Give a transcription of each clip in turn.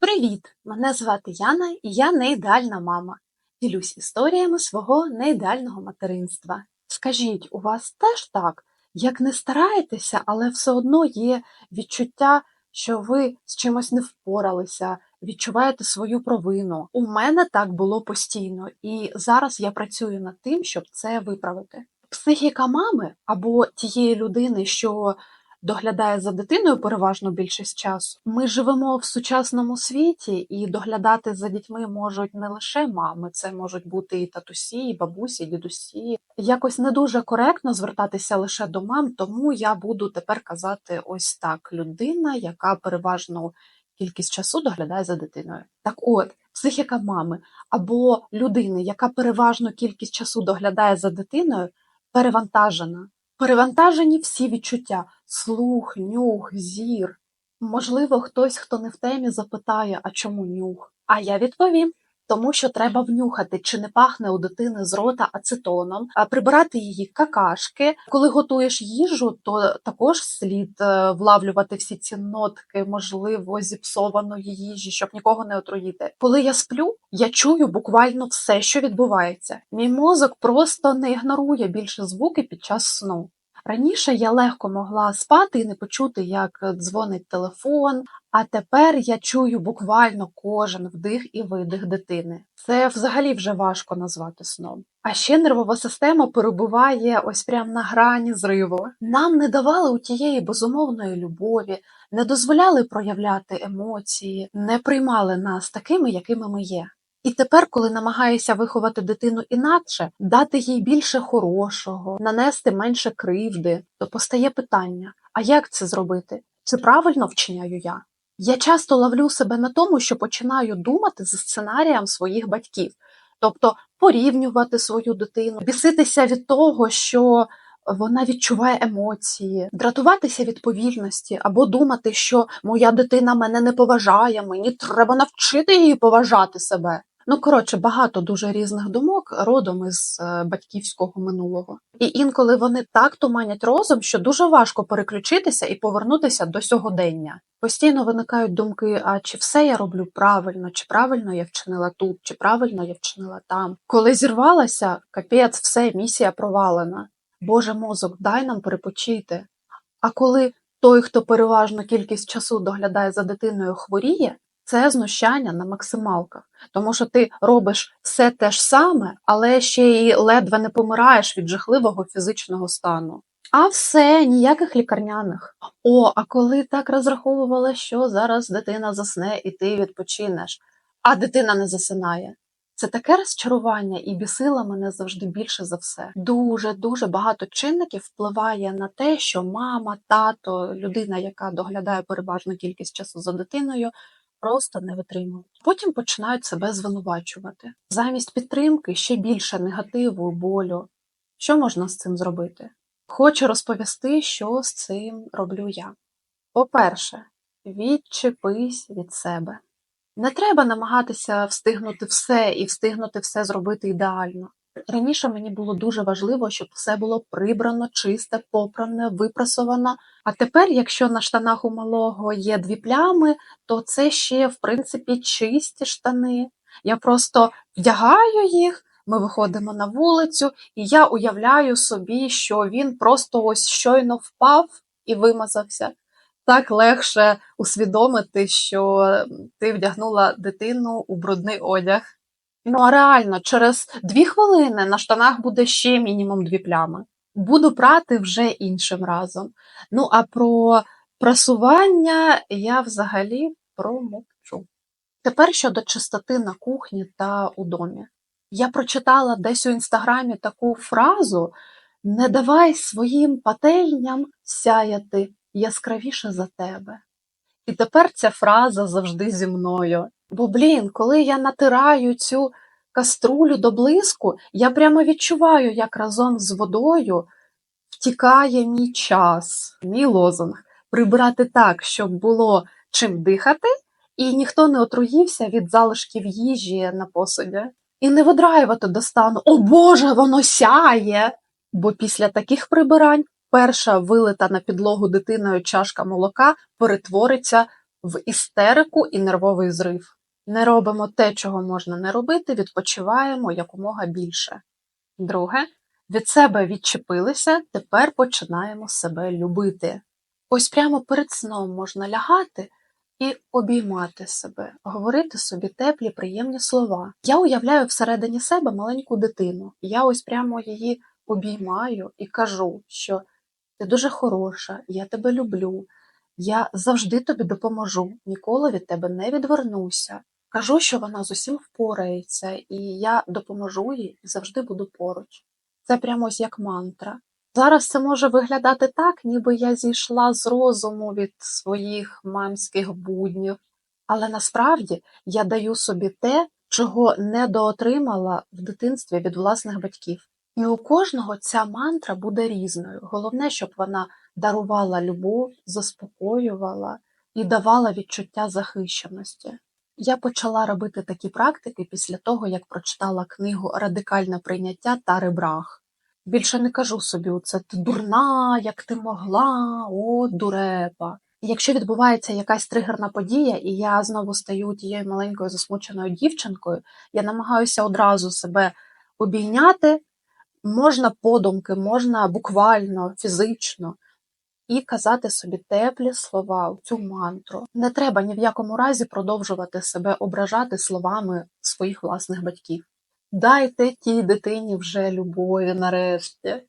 Привіт! Мене звати Яна, і я не ідеальна мама. Ділюсь історіями свого неідеального материнства. Скажіть, у вас теж так? Як не стараєтеся, але все одно є відчуття, що ви з чимось не впоралися, відчуваєте свою провину. У мене так було постійно, і зараз я працюю над тим, щоб це виправити. Психіка мами або тієї людини, що доглядає за дитиною переважно більшість часу. Ми живемо в сучасному світі, і доглядати за дітьми можуть не лише мами, це можуть бути і татусі, і бабусі, і дідусі. Якось не дуже коректно звертатися лише до мам, тому я буду тепер казати ось так: людина, яка переважно кількість часу доглядає за дитиною. Так от, психіка мами або людини, яка переважно кількість часу доглядає за дитиною, перевантажена. Перевантажені всі відчуття: слух, нюх, зір. Можливо, хтось, хто не в темі, запитає, а чому нюх? А я відповім. Тому що треба внюхати, чи не пахне у дитини з рота ацетоном, а прибирати її какашки. Коли готуєш їжу, то також слід е, влавлювати всі ці нотки, можливо, зіпсованої їжі, щоб нікого не отруїти. Коли я сплю, я чую буквально все, що відбувається. Мій мозок просто не ігнорує більше звуки під час сну. Раніше я легко могла спати і не почути, як дзвонить телефон, а тепер я чую буквально кожен вдих і видих дитини. Це взагалі вже важко назвати сном. А ще нервова система перебуває ось прямо на грані зриву. Нам не давали у тієї безумовної любові, не дозволяли проявляти емоції, не приймали нас такими, якими ми є. І тепер, коли намагаєшся виховати дитину інакше, дати їй більше хорошого, нанести менше кривди, то постає питання: а як це зробити? Чи правильно вчиняю я? Я часто ловлю себе на тому, що починаю думати за сценарієм своїх батьків, тобто порівнювати свою дитину, біситися від того, що вона відчуває емоції, дратуватися від повільності або думати, що моя дитина мене не поважає, мені треба навчити її поважати себе. Ну, коротше, багато дуже різних думок родом із е, батьківського минулого. І інколи вони так туманять розум, що дуже важко переключитися і повернутися до сьогодення. Постійно виникають думки: а чи все я роблю правильно, чи правильно я вчинила тут, чи правильно я вчинила там. Коли зірвалася, капець, все, місія провалена. Боже мозок, дай нам перепочити. А коли той, хто переважно кількість часу доглядає за дитиною, хворіє, це знущання на максималках, тому що ти робиш все те ж саме, але ще й ледве не помираєш від жахливого фізичного стану. А все, ніяких лікарняних. О, а коли так розраховувала, що зараз дитина засне і ти відпочинеш, а дитина не засинає. Це таке розчарування і бісила мене завжди більше за все. Дуже дуже багато чинників впливає на те, що мама, тато, людина, яка доглядає переважну кількість часу за дитиною, просто не витримують. Потім починають себе звинувачувати. Замість підтримки ще більше негативу, болю. Що можна з цим зробити? Хочу розповісти, що з цим роблю я. По-перше, відчепись від себе. Не треба намагатися встигнути все і встигнути все зробити ідеально. Раніше мені було дуже важливо, щоб все було прибрано, чисте, попране, випрасовано. А тепер, якщо на штанах у малого є дві плями, то це ще, в принципі, чисті штани. Я просто вдягаю їх, ми виходимо на вулицю, і я уявляю собі, що він просто ось щойно впав і вимазався. Так легше усвідомити, що ти вдягнула дитину у брудний одяг. Ну а реально, через дві хвилини на штанах буде ще мінімум дві плями. Буду прати вже іншим разом. Ну а про прасування я взагалі промовчу. Тепер щодо чистоти на кухні та у домі. Я прочитала десь у інстаграмі таку фразу: не давай своїм пательням сяяти яскравіше за тебе. І тепер ця фраза завжди зі мною. Бо, блін, коли я натираю цю каструлю до блиску, я прямо відчуваю, як разом з водою втікає мій час, мій лозунг прибирати так, щоб було чим дихати, і ніхто не отруївся від залишків їжі на посуді. І не видраювати до стану О Боже, воно сяє! Бо після таких прибирань перша вилита на підлогу дитиною чашка молока перетвориться в істерику і нервовий зрив. Не робимо те, чого можна не робити, відпочиваємо якомога більше. Друге, від себе відчепилися, тепер починаємо себе любити. Ось прямо перед сном можна лягати і обіймати себе, говорити собі теплі, приємні слова. Я уявляю всередині себе маленьку дитину. Я ось прямо її обіймаю і кажу, що ти дуже хороша, я тебе люблю, я завжди тобі допоможу, ніколи від тебе не відвернуся. Кажу, що вона з усім впорається, і я допоможу їй завжди буду поруч. Це прямо ось як мантра. Зараз це може виглядати так, ніби я зійшла з розуму від своїх мамських буднів, але насправді я даю собі те, чого недоотримала в дитинстві від власних батьків. І у кожного ця мантра буде різною. Головне, щоб вона дарувала любов, заспокоювала і давала відчуття захищеності. Я почала робити такі практики після того, як прочитала книгу Радикальне прийняття Тари Брах. Більше не кажу собі, це ти дурна, як ти могла, о, дурепа. Якщо відбувається якась тригерна подія, і я знову стаю тією маленькою засмученою дівчинкою, я намагаюся одразу себе обійняти, можна подумки, можна буквально, фізично, і казати собі теплі слова, цю мантру. Не треба ні в якому разі продовжувати себе ображати словами своїх власних батьків. Дайте тій дитині вже любові нарешті.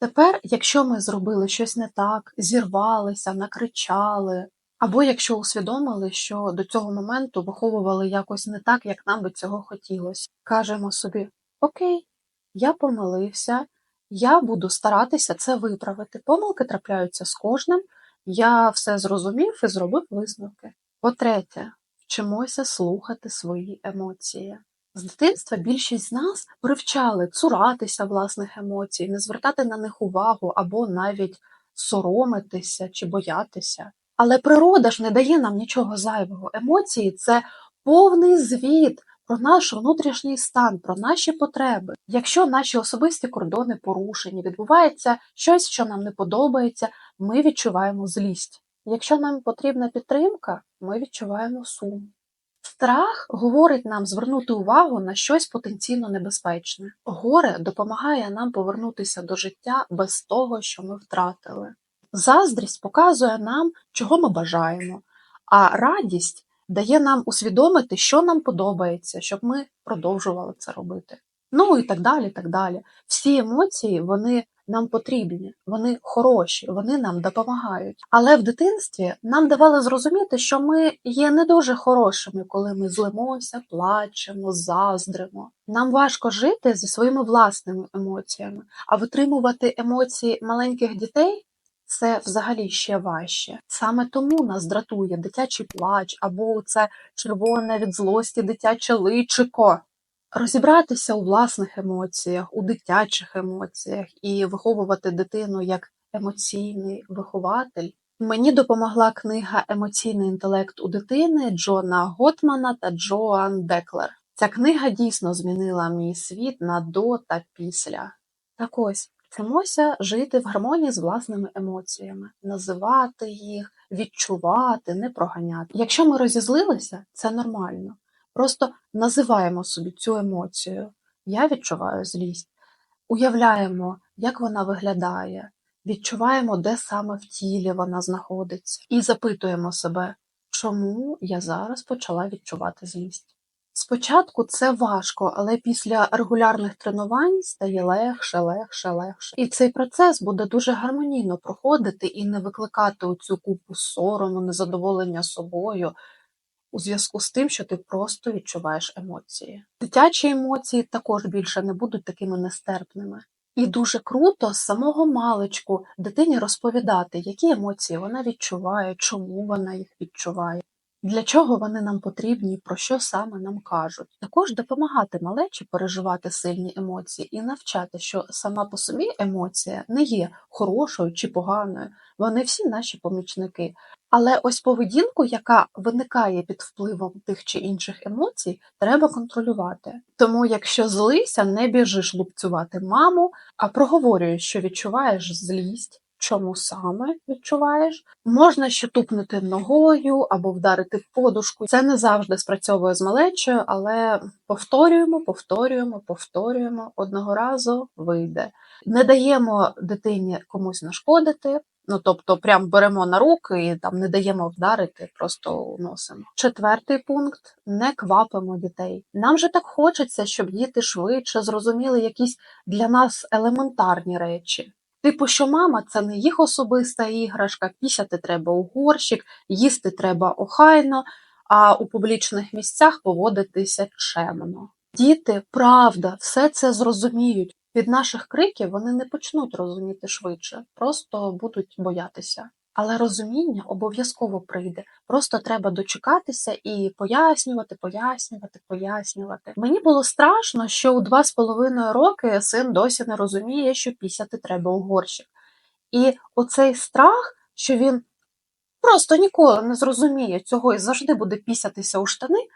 Тепер, якщо ми зробили щось не так, зірвалися, накричали, або якщо усвідомили, що до цього моменту виховували якось не так, як нам би цього хотілося, кажемо собі: Окей, я помилився, я буду старатися це виправити. Помилки трапляються з кожним, я все зрозумів і зробив висновки. По-третє, вчимося слухати свої емоції. З дитинства більшість з нас привчали цуратися власних емоцій, не звертати на них увагу або навіть соромитися чи боятися. Але природа ж не дає нам нічого зайвого. Емоції це повний звіт про наш внутрішній стан, про наші потреби. Якщо наші особисті кордони порушені, відбувається щось, що нам не подобається, ми відчуваємо злість. Якщо нам потрібна підтримка, ми відчуваємо сум. Страх говорить нам звернути увагу на щось потенційно небезпечне. Горе допомагає нам повернутися до життя без того, що ми втратили. Заздрість показує нам, чого ми бажаємо, а радість дає нам усвідомити, що нам подобається, щоб ми продовжували це робити. Ну і так далі. так далі. Всі емоції вони нам потрібні, вони хороші, вони нам допомагають. Але в дитинстві нам давали зрозуміти, що ми є не дуже хорошими, коли ми злимося, плачемо, заздримо. Нам важко жити зі своїми власними емоціями, а витримувати емоції маленьких дітей. Це взагалі ще важче. Саме тому нас дратує дитячий плач або це червоне від злості дитяче личико. Розібратися у власних емоціях, у дитячих емоціях і виховувати дитину як емоційний вихователь. Мені допомогла книга Емоційний інтелект у дитини Джона Готмана та Джоан Деклер. Ця книга дійсно змінила мій світ на до та після. Так ось вчимося жити в гармонії з власними емоціями, називати їх, відчувати, не проганяти. Якщо ми розізлилися, це нормально. Просто називаємо собі цю емоцію. Я відчуваю злість, уявляємо, як вона виглядає, відчуваємо, де саме в тілі вона знаходиться, і запитуємо себе, чому я зараз почала відчувати злість. Спочатку це важко, але після регулярних тренувань стає легше, легше, легше. І цей процес буде дуже гармонійно проходити і не викликати оцю купу сорому, незадоволення собою у зв'язку з тим, що ти просто відчуваєш емоції. Дитячі емоції також більше не будуть такими нестерпними. І дуже круто з самого маличку дитині розповідати, які емоції вона відчуває, чому вона їх відчуває. Для чого вони нам потрібні, про що саме нам кажуть? Також допомагати малечі переживати сильні емоції і навчати, що сама по собі емоція не є хорошою чи поганою, вони всі наші помічники. Але ось поведінку, яка виникає під впливом тих чи інших емоцій, треба контролювати. Тому, якщо злися, не біжиш лупцювати маму, а проговорюєш, що відчуваєш злість. Чому саме відчуваєш. Можна ще тупнути ногою або вдарити в подушку. Це не завжди спрацьовує з малечою, але повторюємо, повторюємо, повторюємо. Одного разу вийде. Не даємо дитині комусь нашкодити. Ну, тобто, прям беремо на руки і там не даємо вдарити, просто уносимо. Четвертий пункт: не квапимо дітей. Нам же так хочеться, щоб діти швидше зрозуміли якісь для нас елементарні речі. Типу, що мама це не їх особиста іграшка, пісяти треба у горщик, їсти треба охайно, а у публічних місцях поводитися чемно. Діти, правда, все це зрозуміють. Від наших криків вони не почнуть розуміти швидше, просто будуть боятися. Але розуміння обов'язково прийде. Просто треба дочекатися і пояснювати, пояснювати, пояснювати. Мені було страшно, що у два з половиною роки син досі не розуміє, що пісяти треба у горщик. І оцей страх, що він просто ніколи не зрозуміє цього і завжди буде пісятися у штани,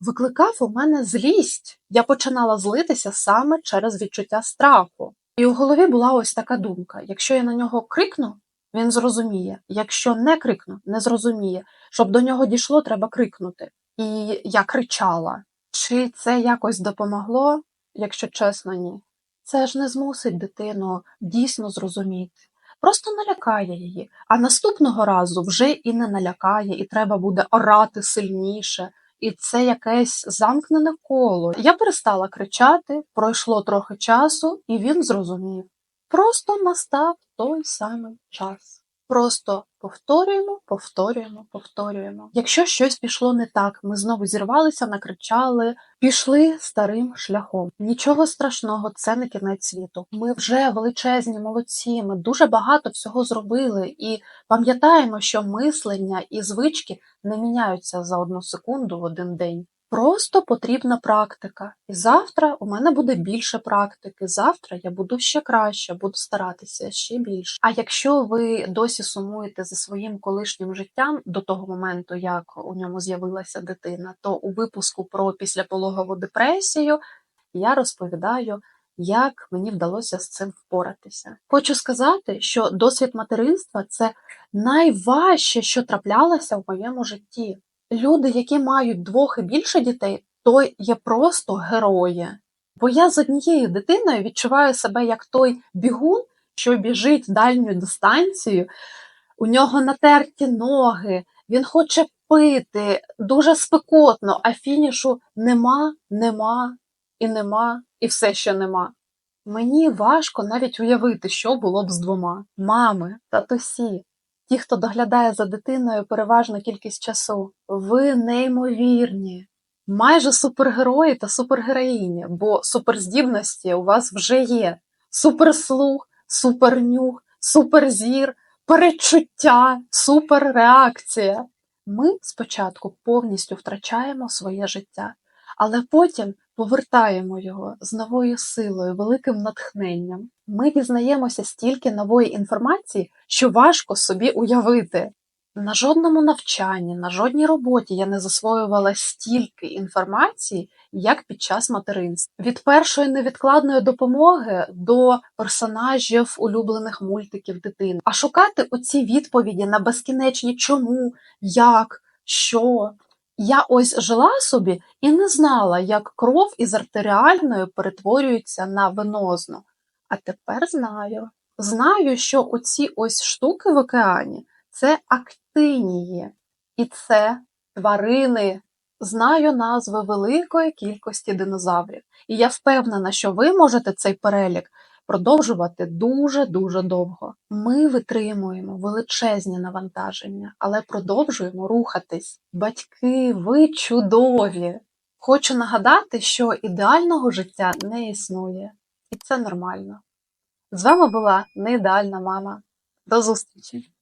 викликав у мене злість. Я починала злитися саме через відчуття страху. І у голові була ось така думка: якщо я на нього крикну, він зрозуміє. Якщо не крикну, не зрозуміє. Щоб до нього дійшло, треба крикнути. І я кричала. Чи це якось допомогло? Якщо чесно, ні. Це ж не змусить дитину дійсно зрозуміти. Просто налякає її, а наступного разу вже і не налякає, і треба буде орати сильніше. І це якесь замкнене коло. Я перестала кричати, пройшло трохи часу, і він зрозумів. Просто настав той самий час. Просто повторюємо, повторюємо, повторюємо. Якщо щось пішло не так, ми знову зірвалися, накричали, пішли старим шляхом. Нічого страшного, це не кінець світу. Ми вже величезні молодці, ми дуже багато всього зробили і пам'ятаємо, що мислення і звички не міняються за одну секунду в один день. Просто потрібна практика. І завтра у мене буде більше практики. Завтра я буду ще краще, буду старатися ще більше. А якщо ви досі сумуєте за своїм колишнім життям до того моменту, як у ньому з'явилася дитина, то у випуску про післяпологову депресію я розповідаю. Як мені вдалося з цим впоратися? Хочу сказати, що досвід материнства це найважче, що траплялося в моєму житті люди, які мають двох і більше дітей, то є просто герої. Бо я з однією дитиною відчуваю себе як той бігун, що біжить дальню дистанцію, у нього натерті ноги, він хоче пити, дуже спекотно, а фінішу нема, нема і нема, і все ще нема. Мені важко навіть уявити, що було б з двома мами, татусі, Ті, хто доглядає за дитиною переважну кількість часу, ви неймовірні, майже супергерої та супергероїні, бо суперздібності у вас вже є: суперслух, супернюх, суперзір, перечуття, суперреакція. Ми спочатку повністю втрачаємо своє життя, але потім повертаємо його з новою силою, великим натхненням. Ми дізнаємося стільки нової інформації, що важко собі уявити. На жодному навчанні, на жодній роботі я не засвоювала стільки інформації, як під час материнства. Від першої невідкладної допомоги до персонажів улюблених мультиків дитини. А шукати оці відповіді на безкінечні чому, як, що. Я ось жила собі і не знала, як кров із артеріальною перетворюється на венозну. А тепер знаю. Знаю, що оці ось штуки в океані це актинії, і це тварини. Знаю назви великої кількості динозаврів. І я впевнена, що ви можете цей перелік продовжувати дуже-дуже довго. Ми витримуємо величезні навантаження, але продовжуємо рухатись. Батьки, ви чудові! Хочу нагадати, що ідеального життя не існує, і це нормально. З вами була неідеальна мама. До зустрічі!